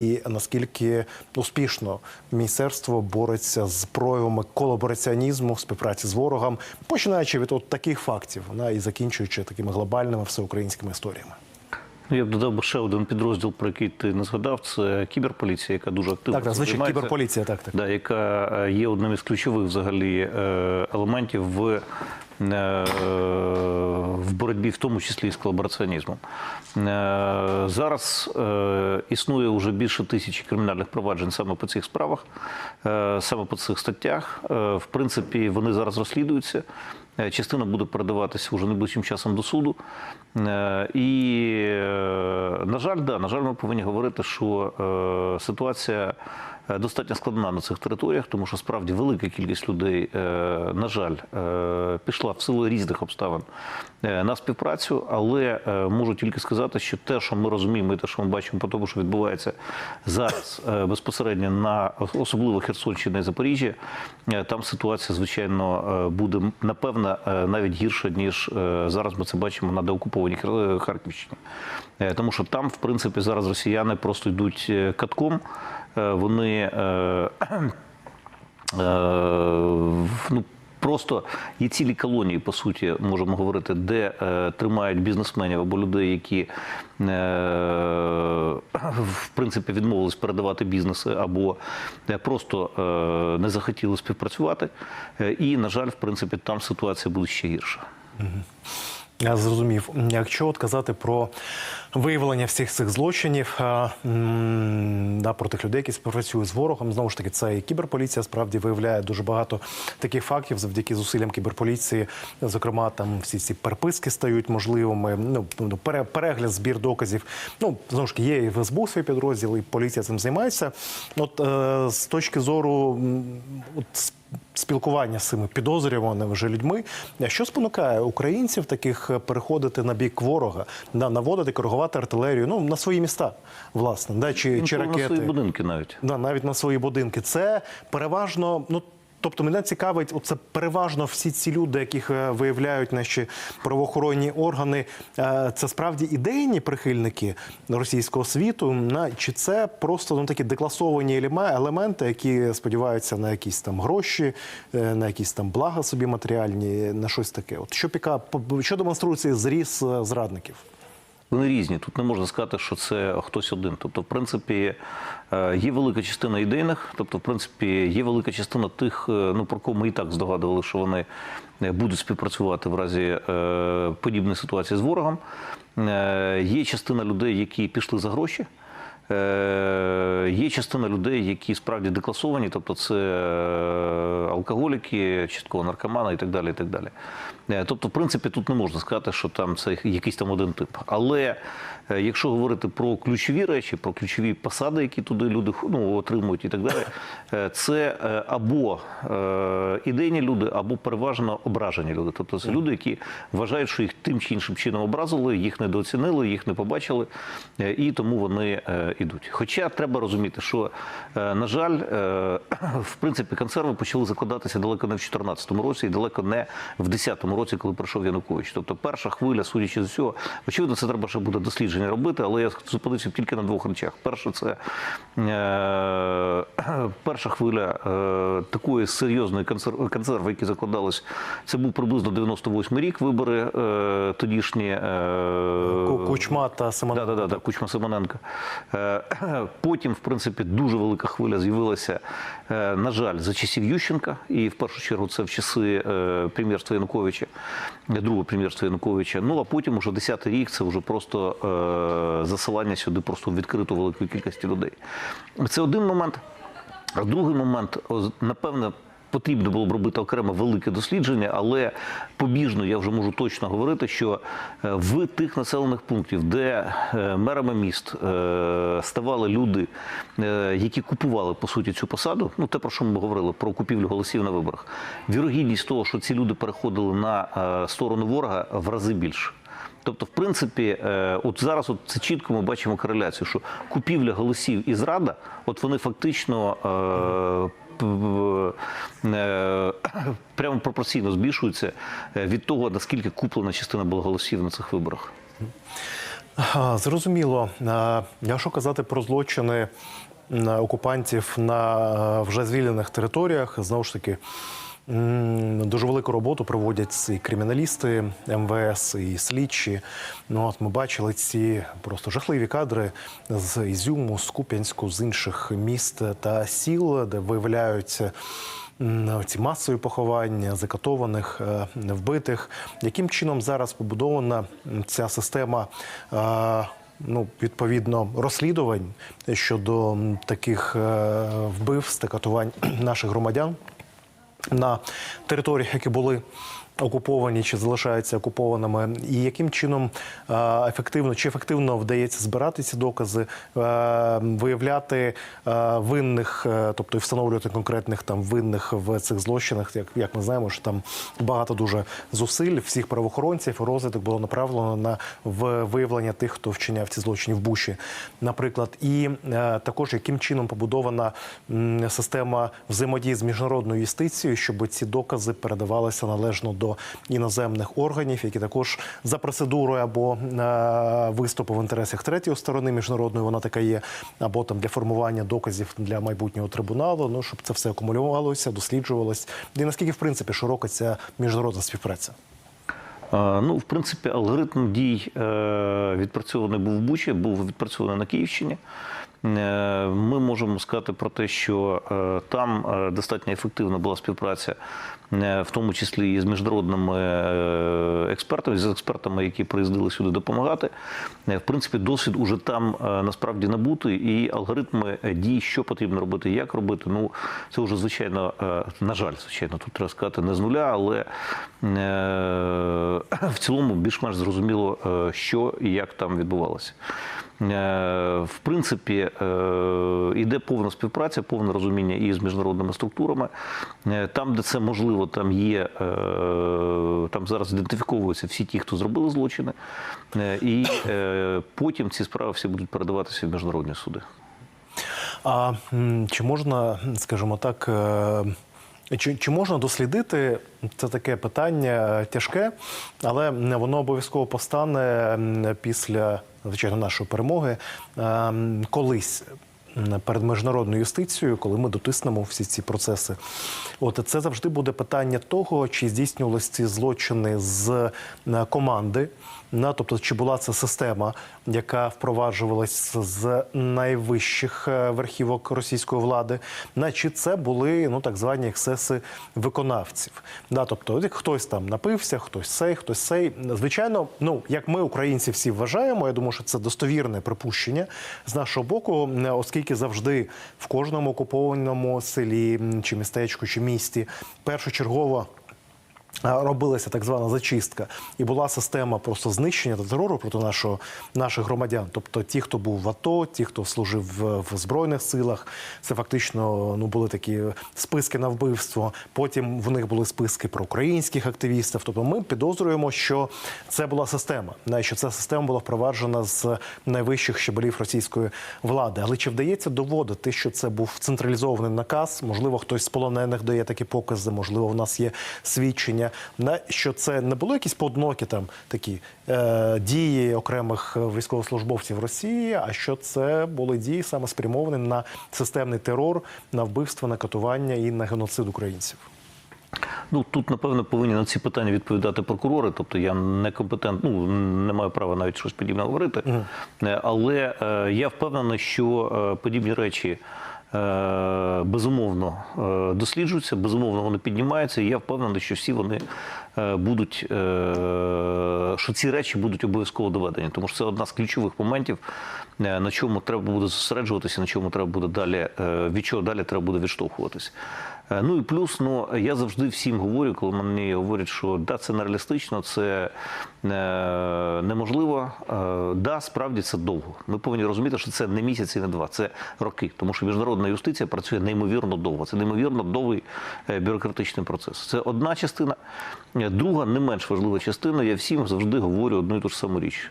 і наскільки успішно міністерство бореться з проявами колабораціонізму, співпраці з ворогом, починаючи від от таких фактів, вона і закінчуючи такими глобальними всеукраїнськими історіями. Ну, Я б додав ще один підрозділ, про який ти не згадав. Це кіберполіція, яка дуже активно Так, звичайно, кіберполіція, так, так. Да, яка е, є одним із ключових взагалі е, елементів в, в боротьбі, в тому числі і з колабораціонізмом. Е, Зараз е, існує вже більше тисячі кримінальних проваджень саме по цих справах, е, саме по цих статтях. Е, В принципі, вони зараз розслідуються. Е, Частина буде передаватися вже найближчим часом до суду. Е, І, е, на жаль, да, на жаль, ми повинні говорити, що е, ситуація е, достатньо складна на цих територіях, тому що справді велика кількість людей, е, на жаль, е, пішла в силу різних обставин е, на співпрацю, але е, можу тільки сказати, що те, що ми розуміємо, і те, що ми бачимо по тому, що відбувається зараз е, безпосередньо на особливо Херсонщині і Запоріжжя, е, там ситуація, звичайно, е, буде напевно е, навіть гірша, ніж е, зараз ми це бачимо на деокупованій Харківщині. Е, Тому що там, в принципі, зараз росіяни просто йдуть е, катком. Е, Вони е, е, ну, просто є цілі колонії, по суті, можемо говорити, де тримають бізнесменів або людей, які в принципі відмовились передавати бізнеси або просто не захотіли співпрацювати. І, на жаль, в принципі, там ситуація буде ще гірша. Я зрозумів. Якщо от казати про виявлення всіх цих злочинів м, да, про тих людей, які співпрацюють з ворогом, знову ж таки, це і кіберполіція справді виявляє дуже багато таких фактів завдяки зусиллям кіберполіції. Зокрема, там всі ці переписки стають можливими. Ну ну, пере- перегляд, збір доказів. Ну знову ж таки, є і в СБУ свій підрозділ, і поліція цим займається. От е, з точки зору от, спілкування з цими підозрюваними вже людьми. Що спонукає українців таких переходити на бік ворога, да, наводити, коригувати артилерію ну, на свої міста, власне, да, чи, чи Інколи на ракети. свої будинки навіть. Да, навіть на свої будинки. Це переважно, ну. Тобто мене цікавить, це переважно всі ці люди, яких е, виявляють наші правоохоронні органи. е, Це справді ідейні прихильники російського світу, на- чи це просто ну, такі декласовані елеме- елементи, які сподіваються на якісь там гроші, е, на якісь там блага собі матеріальні, на щось таке. От що піка, що демонструє цей зріс зрадників? Вони різні. Тут не можна сказати, що це хтось один. Тобто, в принципі, е, є велика частина ідейних, тобто, в принципі, є велика частина тих, е, ну про кого ми і так здогадували, що вони е, будуть співпрацювати в разі подібної ситуації з ворогом. Є частина людей, які пішли за гроші. Е, Є частина людей, які справді декласовані, тобто це е, алкоголіки, частково наркомани і так далі. І так далі. Е, Тобто, в принципі, тут не можна сказати, що там це якийсь там один тип. Але якщо говорити про ключові речі, про ключові посади, які туди люди ну, отримують і так далі, це або ідейні люди, або переважно ображені люди. Тобто це люди, які вважають, що їх тим чи іншим чином образили, їх недооцінили, їх не побачили, і тому вони ідуть. Хоча треба розуміти, що, е, на жаль, е, в принципі, консерви почали закладатися далеко не в 2014 році і далеко не в 2010 році, коли прийшов Янукович. Тобто перша хвиля, судячи з цього, очевидно, це треба ще буде дослідження робити, але я зупинився тільки на двох речах. Перше, це е, перша хвиля такої серйозної консерви, які закладались, це був приблизно 98 рік, вибори тодішні. Кучма та Семененко. Да, да, да, да, Кучма Семененка. Е, Потім, в принципі, дуже велика хвиля з'явилася, е, на жаль, за часів Ющенка, і в першу чергу це в часи е, прем'єрства Януковича, другого прем'єрства Януковича. Ну а потім, уже 10-й рік, це вже просто засилання сюди просто відкрито великої кількості людей. Це один момент. А другий момент, напевне, потрібно було б робити окремо велике дослідження, але побіжно я вже можу точно говорити, що е, в тих населених пунктів, де е, мерами міст е, ставали люди, які купували по суті цю посаду, ну те про що ми говорили про купівлю голосів на виборах, вірогідність того, що ці люди переходили на сторону ворога, в рази більше. Тобто, в принципі, от зараз от це чітко ми бачимо кореляцію, що купівля голосів і зрада, от вони фактично прямо пропорційно збільшуються е, від того, наскільки куплена частина була голосів на цих виборах. Зрозуміло. Якщо казати про злочини окупантів на е, вже звільнених територіях, знову ж таки. Дуже велику роботу проводять і криміналісти МВС, і слідчі. Ну от ми бачили ці просто жахливі кадри з Ізюму, з Куп'янську, з інших міст та сіл, де виявляються ці масові поховання закатованих, е, вбитих. Яким чином зараз побудована ця система? е, Ну, відповідно, розслідувань щодо таких е, вбивств та катувань наших громадян на територіях, які були окуповані чи залишаються окупованими, і яким чином е, ефективно чи ефективно вдається збирати ці докази, е, виявляти е, винних, тобто і встановлювати конкретних там винних в цих злочинах, як, як ми знаємо, що там багато дуже зусиль всіх правоохоронців розвиток було направлено на виявлення тих, хто вчиняв ці злочини в Буші, наприклад, і також яким чином побудована система взаємодії з міжнародною юстицією, щоб ці докази передавалися належно до іноземних органів, які також за процедурою або е, виступу в інтересах третьої сторони міжнародної, вона така є, або там для формування доказів для майбутнього трибуналу. Ну щоб це все акумулювалося, досліджувалось. І наскільки в принципі широка ця міжнародна співпраця? Е, Ну, в принципі, алгоритм дій е, відпрацьований був в Бучі, був відпрацьований на Київщині. Ми можемо сказати про те, що там достатньо ефективна була співпраця, в тому числі і з міжнародними е, експертами, з експертами, які приїздили сюди допомагати. Е, В принципі, досвід уже там е, насправді набутий, і алгоритми е, дій, що потрібно робити, як робити. Ну, це вже звичайно, е, на жаль, звичайно, тут треба сказати не з нуля, але е, в цілому більш-менш зрозуміло, е, що і як там відбувалося. Е, В принципі, е, іде повна співпраця, повне розуміння і з міжнародними структурами. Е, Там, де це можливо, там є е, там зараз ідентифіковуються всі ті, хто зробили злочини, Е, і е, потім ці справи всі будуть передаватися в міжнародні суди. А чи можна, скажімо так, е, чи, чи можна дослідити це таке питання тяжке, але воно обов'язково постане після звичайно нашої перемоги е, колись. Перед міжнародною юстицією, коли ми дотиснемо всі ці процеси, от це завжди буде питання того, чи здійснювалися ці злочини з е, команди, на тобто чи була це система, яка впроваджувалась з найвищих е, верхівок російської влади, на чи це були ну так звані ексеси виконавців. Да, тобто, хтось там напився, хтось сей, хтось сей. Звичайно, ну як ми, українці, всі вважаємо. Я думаю, що це достовірне припущення з нашого боку, е, оскільки завжди в кожному окупованому селі чи містечку, чи місті першочергово. Робилася так звана зачистка, і була система просто знищення та терору проти нашого наших громадян. Тобто, ті, хто був в АТО, ті, хто служив в, збройних силах, це фактично ну були такі списки на вбивство. Потім в них були списки про українських активістів. Тобто, ми підозрюємо, що це була система, що ця система була впроваджена з найвищих щабелів російської влади. Але чи вдається доводити, що це був централізований наказ? Можливо, хтось з полонених дає такі покази, можливо, в нас є свідчення, на що це не було якісь поодинокі там такі е, дії окремих військовослужбовців Росії, а що це були дії саме спрямовані на системний терор, на вбивство, на катування і на геноцид українців. Ну тут напевно повинні на ці питання відповідати прокурори. Тобто я не компетент, ну не маю права навіть щось подібне говорити. Е, Але е, я впевнений, що е, подібні речі. Е, Безумовно е, досліджуються, безумовно вони піднімаються. І я впевнений, що всі вони е, будуть, що ці речі будуть обов'язково доведені, тому що це одна з ключових моментів, на чому треба буде зосереджуватися, на чому треба буде далі, від чого далі треба буде відштовхуватися. Е, Ну і плюс, ну я завжди всім говорю, коли мені говорять, що да, це нереалістично, це е, неможливо. Е, да, справді це довго. Ми повинні розуміти, що це не місяць і не два, це роки. Тому що міжнародна юстиція працює неймовірно довго. Це неймовірно довгий бюрократичний процес. Це одна частина. Друга, не менш важлива частина. Я всім завжди говорю одну і ту ж саму річ.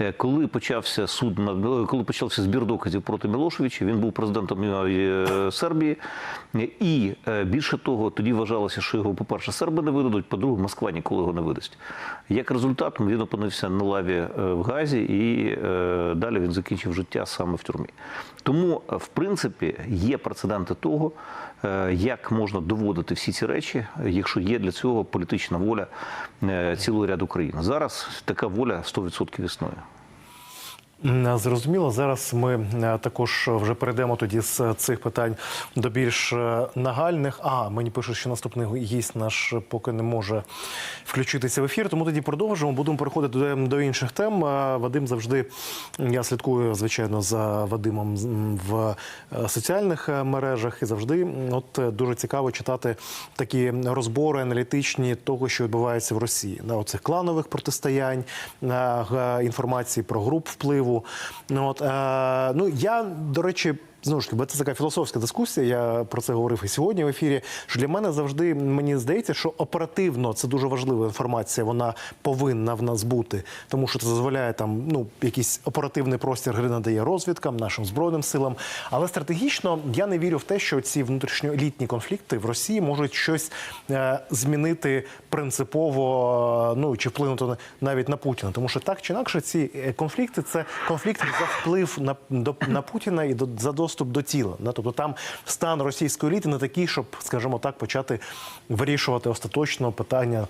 Е, Коли почався суд коли почався збір доказів проти Мілошевича, він був президентом е, Сербії, і е, більше того, тоді вважалося, що його, по-перше, серби не видадуть, по-друге, Москва ніколи його не видасть. Як результат, він опинився на лаві в Газі, і далі він закінчив життя саме в тюрмі. Тому, в принципі, є прецеденти того, як можна доводити всі ці речі, якщо є для цього політична воля е, цілого ряду країн. Зараз така воля 100% існує. М, Зрозуміло, зараз ми е, також вже перейдемо тоді з цих питань до більш е, нагальних. А мені пишуть, що наступний гість наш поки не може включитися в ефір. Тому тоді продовжимо. Будемо переходити до, інших тем. Е, Вадим завжди я слідкую звичайно за Вадимом в е, соціальних е, мережах і завжди от е, дуже цікаво читати такі розбори аналітичні того, що відбувається в Росії. На оцих кланових протистоянь, інформації про груп впливу. Ну, от, е, ну я, до речі. Знову ж таки, це така філософська дискусія. Я про це говорив і сьогодні в ефірі. Що для мене завжди мені здається, що оперативно це дуже важлива інформація. Вона повинна в нас бути, тому що це дозволяє там ну якийсь оперативний простір гри надає розвідкам, нашим збройним силам. Але стратегічно я не вірю в те, що ці внутрішньоелітні конфлікти в Росії можуть щось е, змінити принципово, е, ну чи вплинути на- навіть на Путіна. Тому що так чи інакше ці е, конфлікти це конфлікти за вплив на, до, на Путіна і до, за доступ до тіла. Тобто там стан російської еліти не такий, щоб, скажімо так, почати вирішувати остаточно питання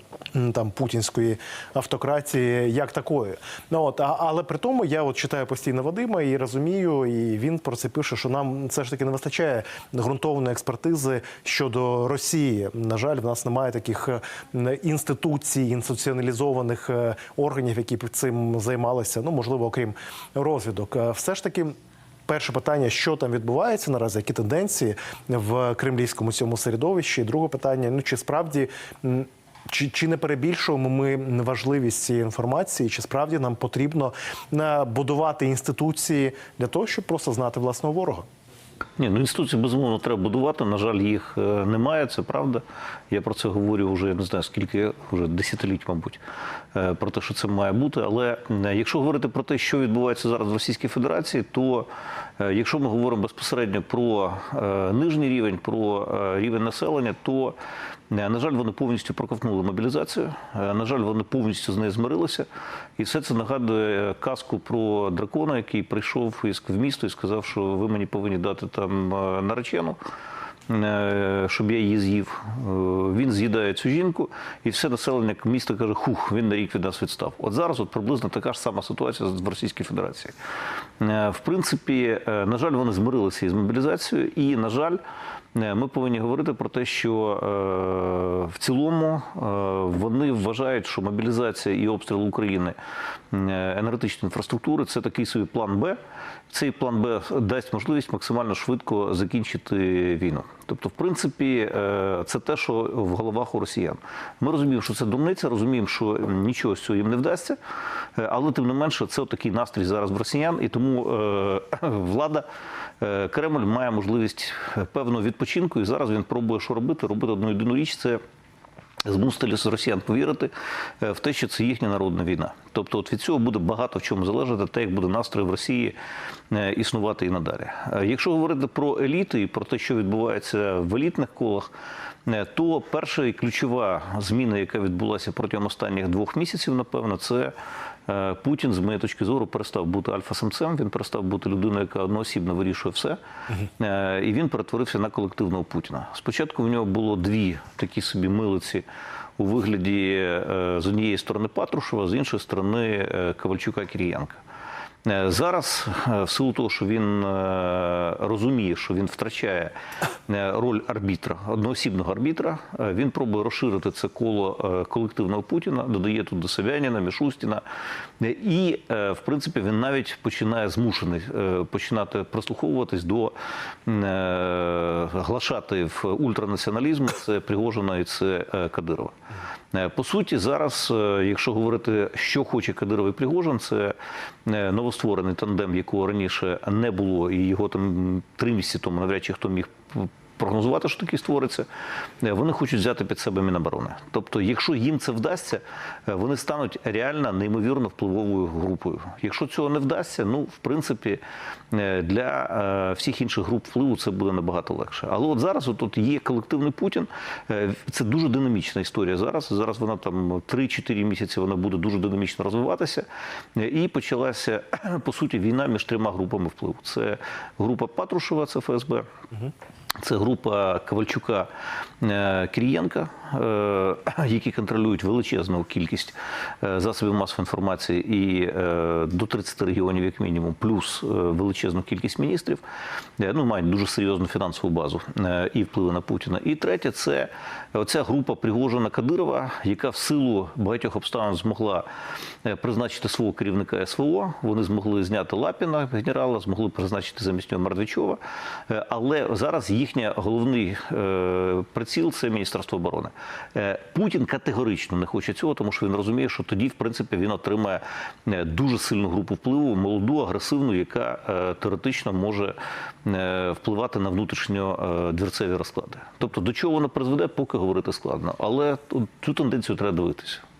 там путінської автократії як такої. Ну от але при тому я от читаю постійно Вадима і розумію, і він про це пише, що нам все ж таки не вистачає ґрунтовної експертизи щодо Росії. На жаль, в нас немає таких е, інституцій, інституціоналізованих е, органів, які б цим займалися. Ну можливо, окрім розвідок. Е, Все ж таки. Перше питання, що там відбувається наразі, які тенденції в кремлівському цьому середовищі. І друге питання: ну чи справді чи, чи не перебільшуємо ми важливість цієї інформації? Чи справді нам потрібно е, будувати інституції для того, щоб просто знати власного ворога? Ні, ну інституції безумовно треба будувати. На жаль, їх е, немає. Це правда. Я про це говорю вже не знаю скільки, вже десятиліть, мабуть, е, про те, що це має бути. Але якщо говорити про те, що відбувається зараз в Російській Федерації, то якщо ми говоримо безпосередньо про е, нижній рівень, про е, рівень населення, то е, на жаль, вони повністю проковтнули мобілізацію. Е, На жаль, вони повністю з нею змирилися. І все це нагадує казку про дракона, який прийшов в місто і сказав, що ви мені повинні дати там е, наречену. Е, Щоб я її з'їв, Е, він з'їдає цю жінку, і все населення міста каже: хух, він на рік від нас відстав. От зараз от приблизно така ж сама ситуація в Російській Федерації. Е, В принципі, на жаль, вони змирилися із мобілізацією, і на жаль, ми повинні говорити про те, що е, в цілому е, вони вважають, що мобілізація і обстріл України е, енергетичної інфраструктури це такий собі план Б. Цей план Б дасть можливість максимально швидко закінчити війну. Тобто, в принципі, е, це те, що в головах у росіян. Ми розуміємо, що це думниця, розуміємо, що нічого з цього їм не вдасться, е, але тим не менше, це такий настрій зараз в росіян, і тому е, влада. Кремль має можливість певного відпочинку, і зараз він пробує що робити. Робити одну єдину річ це змусити росіян повірити е, в те, що це їхня народна війна. Тобто, от від цього буде багато в чому залежати, те, як буде настрій в Росії е, існувати і надалі. Е, Якщо говорити про еліти і про те, що відбувається в елітних колах, то перша і ключова зміна, яка відбулася протягом останніх двох місяців, напевно, це Путін, з моєї точки зору, перестав бути альфа-самцем, він перестав бути людиною, яка одноосібно вирішує все. Е, І він перетворився на колективного Путіна. Спочатку в нього було дві такі собі милиці у вигляді е, з однієї сторони Патрушева, з іншої сторони е, Ковальчука Кирієнка. Е, Зараз, е, в силу того, що він е, розуміє, що він втрачає роль арбітра, одноосібного арбітра, він пробує розширити це коло колективного Путіна, додає тут до Собяніна, Мішустіна. І, в принципі, він навіть починає змушений починати прислуховуватись до м, е, глашатаїв ультранаціоналізму, це Пригожина і це Кадирова. Е, По суті, зараз, е, якщо говорити, що хоче Кадиров і Пригожин, це е, новостворений тандем, якого раніше не було, і його там три місяці тому навряд чи хто міг прогнозувати, що таке створиться. Е, Вони хочуть взяти під себе Міноборони. Тобто, якщо їм це вдасться, е, вони стануть реально неймовірно впливовою групою. Якщо цього не вдасться, ну в принципі е, для всіх інших груп впливу це буде набагато легше. Але от зараз от, є колективний Путін. Це дуже динамічна історія зараз. Зараз вона там 3-4 місяці вона буде дуже динамічно розвиватися. І почалася по суті війна між трьома групами впливу. Це група Патрушева, це ФСБ. Це група Ковальчука е, Кирієнка, е, які контролюють величезну кількість е, засобів масової інформації і до 30 регіонів, як мінімум, плюс величезну кількість міністрів. Ну, мають дуже серйозну фінансову базу і впливи на Путіна. І третє, це оця група Пригожина Кадирова, яка в силу багатьох обставин змогла е, призначити свого керівника СВО. Вони змогли зняти Лапіна, генерала, змогли призначити замість нього Мардвічова. Е, Але зараз їхній головний е, приціл це Міністерство оборони. Путін категорично не хоче цього, тому що він розуміє, що тоді, в принципі, він отримає дуже сильну групу впливу, молоду, агресивну, яка теоретично може впливати на внутрішньодвірцеві розклади. Тобто до чого воно призведе, поки говорити складно. Але цю тенденцію треба дивитися.